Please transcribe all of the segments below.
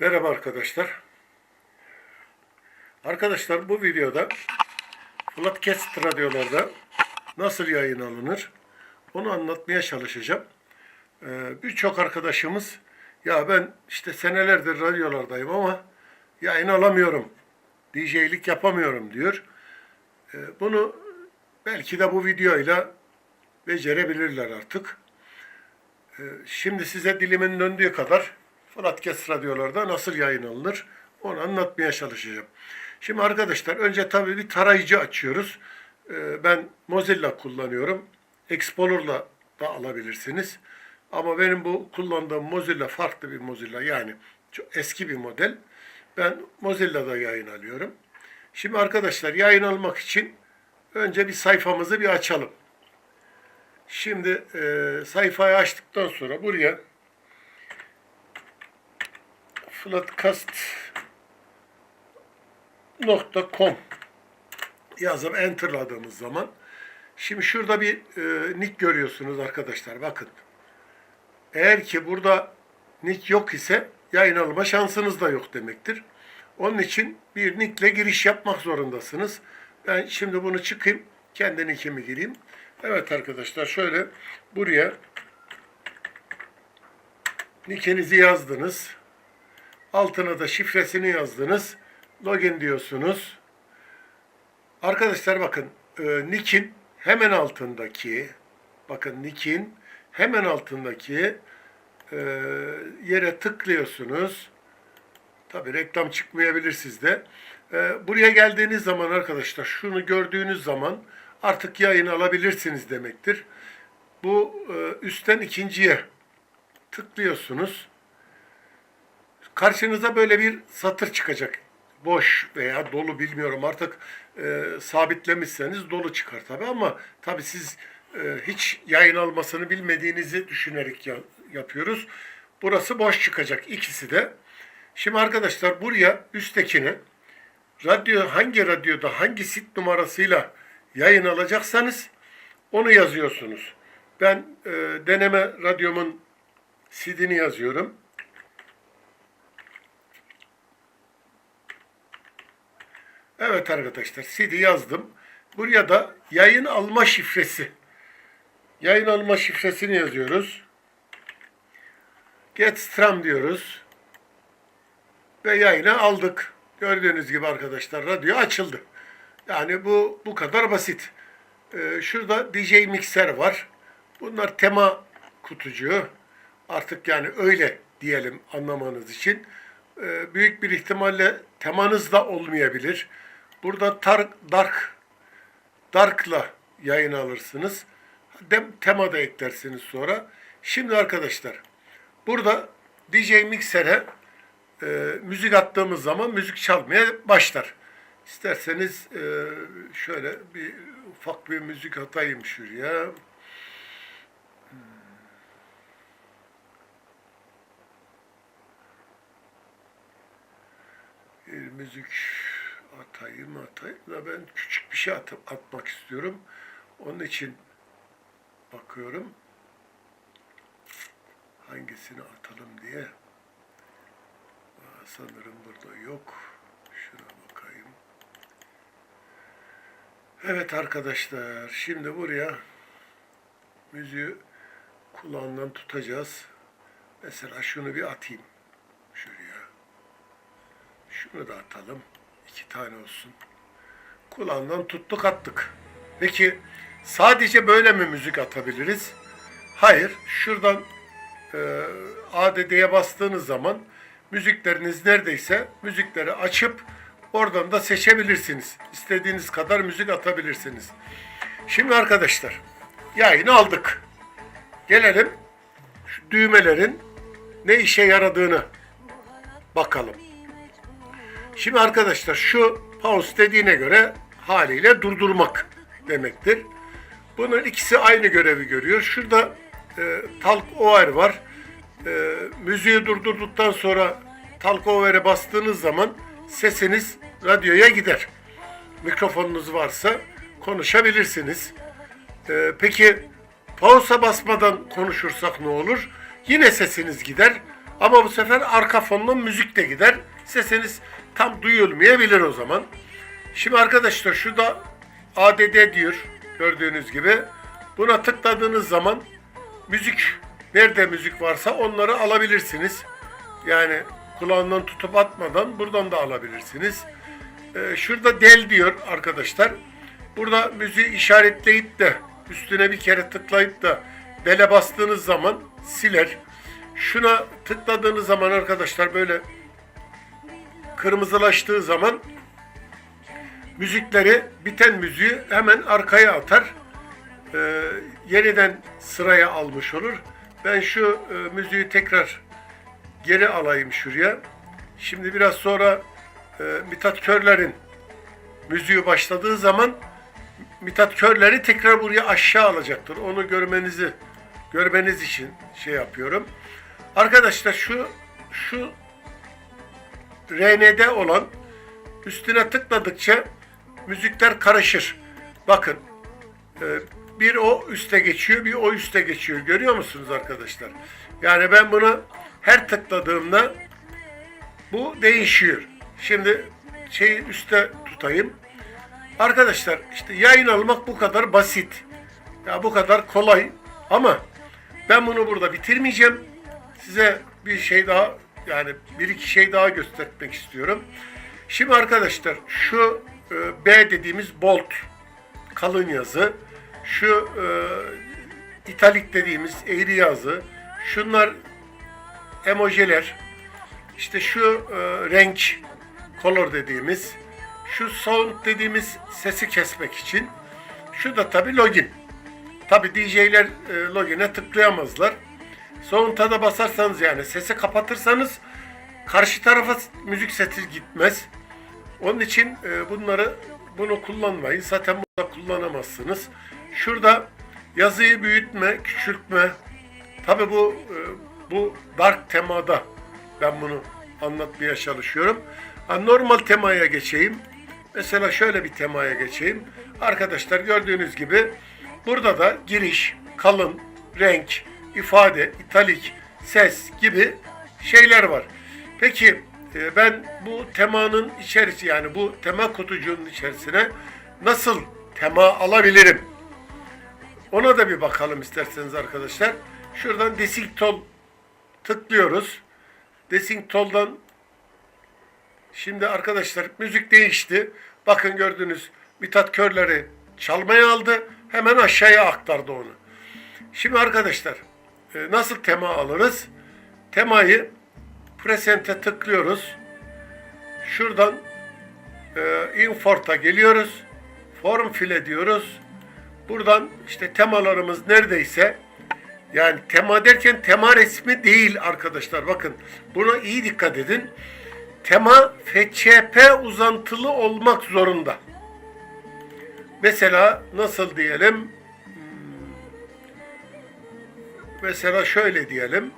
Merhaba arkadaşlar. Arkadaşlar bu videoda Flatcast radyolarda nasıl yayın alınır onu anlatmaya çalışacağım. Ee, Birçok arkadaşımız ya ben işte senelerdir radyolardayım ama yayın alamıyorum, DJ'lik yapamıyorum diyor. Ee, Bunu belki de bu videoyla becerebilirler artık. Ee, Şimdi size dilimin döndüğü kadar Flatcast radyolarda nasıl yayın alınır onu anlatmaya çalışacağım. Şimdi arkadaşlar önce tabii bir tarayıcı açıyoruz. Ee, Ben Mozilla kullanıyorum. Explorer'la da alabilirsiniz. Ama benim bu kullandığım Mozilla farklı bir Mozilla yani çok eski bir model. Ben Mozilla'da yayın alıyorum. Şimdi arkadaşlar yayın almak için önce bir sayfamızı bir açalım. Şimdi e, sayfayı açtıktan sonra buraya flatcast.com yazıp enterladığımız zaman şimdi şurada bir e, nick görüyorsunuz arkadaşlar bakın. Eğer ki burada nick yok ise yayın alma şansınız da yok demektir. Onun için bir nickle giriş yapmak zorundasınız. Ben şimdi bunu çıkayım. Kendi nickimi gireyim. Evet arkadaşlar şöyle buraya nickinizi yazdınız. Altına da şifresini yazdınız. Login diyorsunuz. Arkadaşlar bakın e, nick'in hemen altındaki bakın nick'in hemen altındaki e, yere tıklıyorsunuz. Tabi reklam çıkmayabilir sizde. E, buraya geldiğiniz zaman arkadaşlar şunu gördüğünüz zaman artık yayın alabilirsiniz demektir. Bu e, üstten ikinciye tıklıyorsunuz. Karşınıza böyle bir satır çıkacak. Boş veya dolu bilmiyorum artık e, sabitlemişseniz dolu çıkar tabi ama tabi siz e, hiç yayın almasını bilmediğinizi düşünerek ya- yapıyoruz. Burası boş çıkacak ikisi de. Şimdi arkadaşlar buraya üsttekine radyo hangi radyoda hangi sit numarasıyla yayın alacaksanız onu yazıyorsunuz. Ben e, deneme radyomun sidini yazıyorum. Evet arkadaşlar CD yazdım. Buraya da yayın alma şifresi. Yayın alma şifresini yazıyoruz. Get Strum diyoruz. Ve yayına aldık. Gördüğünüz gibi arkadaşlar radyo açıldı. Yani bu bu kadar basit. Ee, şurada DJ mikser var. Bunlar tema kutucuğu. Artık yani öyle diyelim anlamanız için. Ee, büyük bir ihtimalle temanız da olmayabilir. Burada tar, dark dark'la yayın alırsınız. Dem, tema da eklersiniz sonra. Şimdi arkadaşlar burada DJ Mixer'e e, müzik attığımız zaman müzik çalmaya başlar. İsterseniz e, şöyle bir ufak bir müzik atayım şuraya. Bir müzik atayım atayım da ben küçük bir şey atıp atmak istiyorum. Onun için bakıyorum hangisini atalım diye. Aa, sanırım burada yok. Şuna bakayım. Evet arkadaşlar şimdi buraya müziği kulağından tutacağız. Mesela şunu bir atayım şuraya. Şunu da atalım. İki tane olsun. Kulağından tuttuk attık. Peki sadece böyle mi müzik atabiliriz? Hayır. Şuradan e, ADD'ye bastığınız zaman müzikleriniz neredeyse müzikleri açıp oradan da seçebilirsiniz. İstediğiniz kadar müzik atabilirsiniz. Şimdi arkadaşlar yayını aldık. Gelelim şu düğmelerin ne işe yaradığını bakalım. Şimdi arkadaşlar şu pause dediğine göre haliyle durdurmak demektir. Bunun ikisi aynı görevi görüyor. Şurada e, talk over var. E, müziği durdurduktan sonra talk over'e bastığınız zaman sesiniz radyoya gider. Mikrofonunuz varsa konuşabilirsiniz. E, peki pausa basmadan konuşursak ne olur? Yine sesiniz gider Ama bu sefer arka fondan müzik de gider. Sesiniz tam duyulmayabilir o zaman. Şimdi arkadaşlar şurada ADD diyor gördüğünüz gibi. Buna tıkladığınız zaman müzik nerede müzik varsa onları alabilirsiniz. Yani kulağından tutup atmadan buradan da alabilirsiniz. Ee, şurada del diyor arkadaşlar. Burada müziği işaretleyip de üstüne bir kere tıklayıp da dele bastığınız zaman siler. Şuna tıkladığınız zaman arkadaşlar böyle kırmızılaştığı zaman müzikleri biten müziği hemen arkaya atar. Ee, yeniden sıraya almış olur. Ben şu e, müziği tekrar geri alayım şuraya. Şimdi biraz sonra e, Mithat Körler'in müziği başladığı zaman Mithat Körler'i tekrar buraya aşağı alacaktır. Onu görmenizi görmeniz için şey yapıyorum. Arkadaşlar şu şu RN'de olan üstüne tıkladıkça müzikler karışır. Bakın e, bir o üste geçiyor, bir o üste geçiyor. Görüyor musunuz arkadaşlar? Yani ben bunu her tıkladığımda bu değişiyor. Şimdi şeyi üste tutayım. Arkadaşlar işte yayın almak bu kadar basit. Ya bu kadar kolay ama ben bunu burada bitirmeyeceğim. Size bir şey daha yani bir iki şey daha göstermek istiyorum. Şimdi arkadaşlar şu e, B dediğimiz bolt kalın yazı, şu e, italik dediğimiz eğri yazı, şunlar emojiler, işte şu e, renk color dediğimiz, şu sound dediğimiz sesi kesmek için, şu da tabi login. Tabi DJ'ler e, login'e tıklayamazlar. Sound'a da basarsanız yani sesi kapatırsanız karşı tarafa müzik sesi gitmez. Onun için e, bunları bunu kullanmayın. Zaten burada kullanamazsınız. Şurada yazıyı büyütme, küçültme. Tabi bu e, bu dark temada ben bunu anlatmaya çalışıyorum. Ha, normal temaya geçeyim. Mesela şöyle bir temaya geçeyim. Arkadaşlar gördüğünüz gibi burada da giriş, kalın, renk, ifade, italik, ses gibi şeyler var. Peki e, ben bu temanın içerisi yani bu tema kutucuğunun içerisine nasıl tema alabilirim? Ona da bir bakalım isterseniz arkadaşlar. Şuradan Desing Tool tıklıyoruz. Desing Tool'dan şimdi arkadaşlar müzik değişti. Bakın gördünüz Mithat Körler'i çalmaya aldı. Hemen aşağıya aktardı onu. Şimdi arkadaşlar e, nasıl tema alırız? Temayı Present'e tıklıyoruz. Şuradan e, Import'a geliyoruz. Form file diyoruz. Buradan işte temalarımız neredeyse yani tema derken tema resmi değil arkadaşlar. Bakın buna iyi dikkat edin. Tema FCP uzantılı olmak zorunda. Mesela nasıl diyelim? Mesela şöyle diyelim.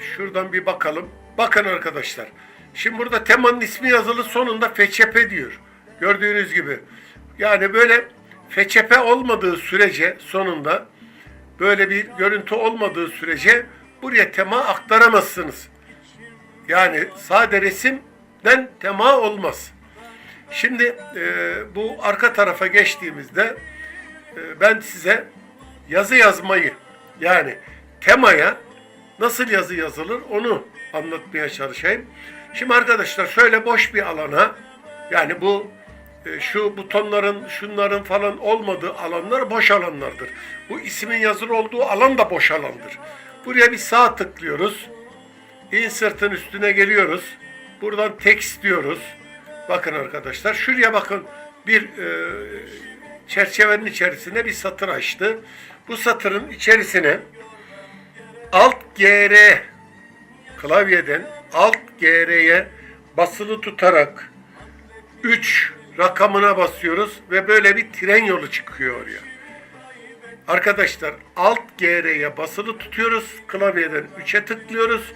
Şuradan bir bakalım. Bakın arkadaşlar. Şimdi burada temanın ismi yazılı sonunda FÇP diyor. Gördüğünüz gibi. Yani böyle FÇP olmadığı sürece sonunda böyle bir görüntü olmadığı sürece buraya tema aktaramazsınız. Yani sade resimden tema olmaz. Şimdi e, bu arka tarafa geçtiğimizde e, ben size yazı yazmayı yani temaya nasıl yazı yazılır onu anlatmaya çalışayım. Şimdi arkadaşlar şöyle boş bir alana yani bu e, şu butonların şunların falan olmadığı alanlar boş alanlardır. Bu ismin yazılı olduğu alan da boş alandır. Buraya bir sağ tıklıyoruz. Insert'ın üstüne geliyoruz. Buradan text diyoruz. Bakın arkadaşlar şuraya bakın bir e, çerçevenin içerisine bir satır açtı. Bu satırın içerisine Alt GR klavyeden Alt GR'ye basılı tutarak 3 rakamına basıyoruz ve böyle bir tren yolu çıkıyor oraya. Arkadaşlar Alt GR'ye basılı tutuyoruz. Klavyeden 3'e tıklıyoruz.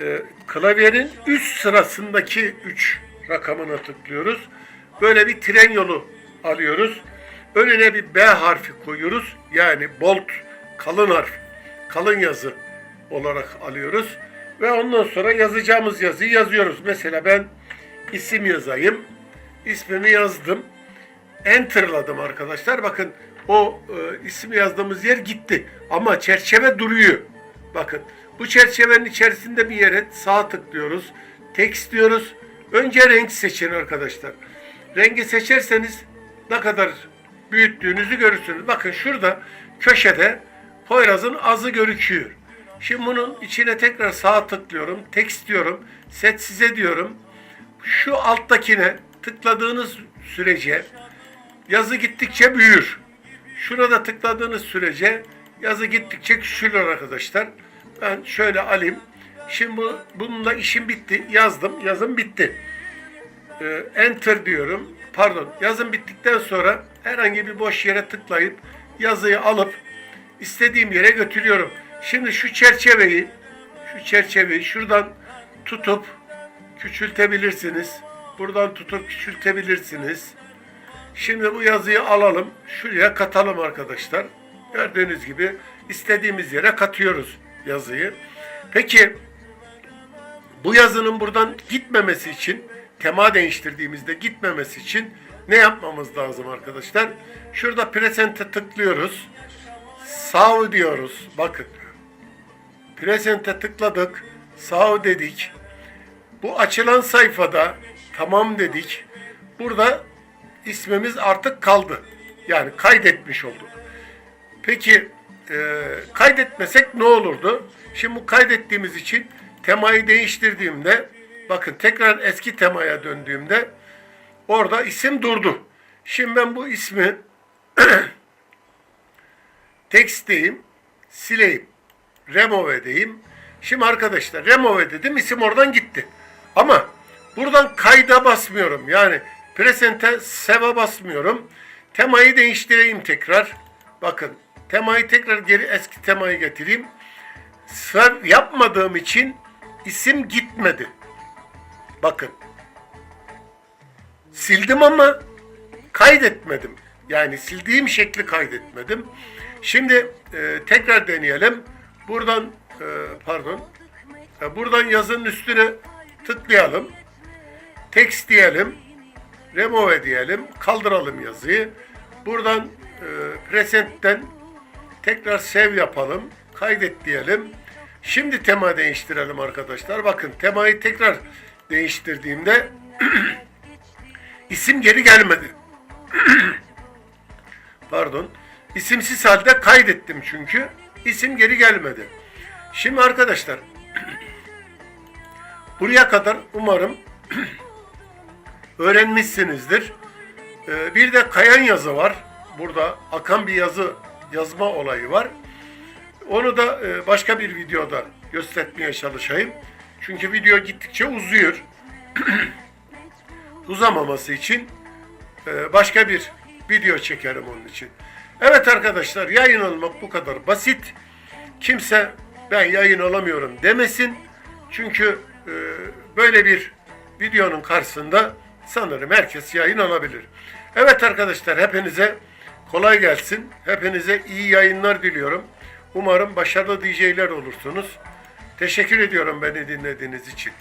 Ee, klavyenin üst sırasındaki 3 rakamına tıklıyoruz. Böyle bir tren yolu alıyoruz. Önüne bir B harfi koyuyoruz. Yani bold kalın harf kalın yazı olarak alıyoruz. Ve ondan sonra yazacağımız yazıyı yazıyoruz. Mesela ben isim yazayım. İsmimi yazdım. Enter'ladım arkadaşlar. Bakın o e, isim yazdığımız yer gitti. Ama çerçeve duruyor. Bakın bu çerçevenin içerisinde bir yere sağ tıklıyoruz. Text diyoruz. Önce renk seçin arkadaşlar. Rengi seçerseniz ne kadar büyüttüğünüzü görürsünüz. Bakın şurada köşede Poyraz'ın azı gözüküyor. Şimdi bunun içine tekrar sağ tıklıyorum. Text diyorum. Set size diyorum. Şu alttakine tıkladığınız sürece yazı gittikçe büyür. Şuna da tıkladığınız sürece yazı gittikçe küçülür arkadaşlar. Ben şöyle alayım. Şimdi bu, bununla işim bitti. Yazdım. Yazım bitti. Ee, enter diyorum. Pardon. Yazım bittikten sonra herhangi bir boş yere tıklayıp yazıyı alıp istediğim yere götürüyorum. Şimdi şu çerçeveyi şu çerçeveyi şuradan tutup küçültebilirsiniz. Buradan tutup küçültebilirsiniz. Şimdi bu yazıyı alalım. Şuraya katalım arkadaşlar. Gördüğünüz gibi istediğimiz yere katıyoruz yazıyı. Peki bu yazının buradan gitmemesi için tema değiştirdiğimizde gitmemesi için ne yapmamız lazım arkadaşlar? Şurada present'e tıklıyoruz. Sağ diyoruz. Bakın. Present'e tıkladık. Sağ dedik. Bu açılan sayfada tamam dedik. Burada ismimiz artık kaldı. Yani kaydetmiş olduk. Peki e, kaydetmesek ne olurdu? Şimdi bu kaydettiğimiz için temayı değiştirdiğimde bakın tekrar eski temaya döndüğümde orada isim durdu. Şimdi ben bu ismi text diyeyim, sileyim, remove diyeyim. Şimdi arkadaşlar remove dedim isim oradan gitti. Ama buradan kayda basmıyorum. Yani presente save'a basmıyorum. Temayı değiştireyim tekrar. Bakın temayı tekrar geri eski temayı getireyim. Save yapmadığım için isim gitmedi. Bakın. Sildim ama kaydetmedim. Yani sildiğim şekli kaydetmedim. Şimdi e, tekrar deneyelim. Buradan e, pardon. E, buradan yazının üstüne tıklayalım. Text diyelim. Remove diyelim. Kaldıralım yazıyı. Buradan e, present'ten tekrar save yapalım. Kaydet diyelim. Şimdi tema değiştirelim arkadaşlar. Bakın temayı tekrar değiştirdiğimde isim geri gelmedi. Pardon. İsimsiz halde kaydettim çünkü. İsim geri gelmedi. Şimdi arkadaşlar buraya kadar umarım öğrenmişsinizdir. Ee, bir de kayan yazı var. Burada akan bir yazı yazma olayı var. Onu da e, başka bir videoda göstermeye çalışayım. Çünkü video gittikçe uzuyor. Uzamaması için e, başka bir video çekerim onun için. Evet arkadaşlar yayın almak bu kadar basit. Kimse ben yayın alamıyorum demesin. Çünkü e, böyle bir videonun karşısında sanırım herkes yayın alabilir. Evet arkadaşlar hepinize kolay gelsin. Hepinize iyi yayınlar diliyorum. Umarım başarılı DJ'ler olursunuz. Teşekkür ediyorum beni dinlediğiniz için.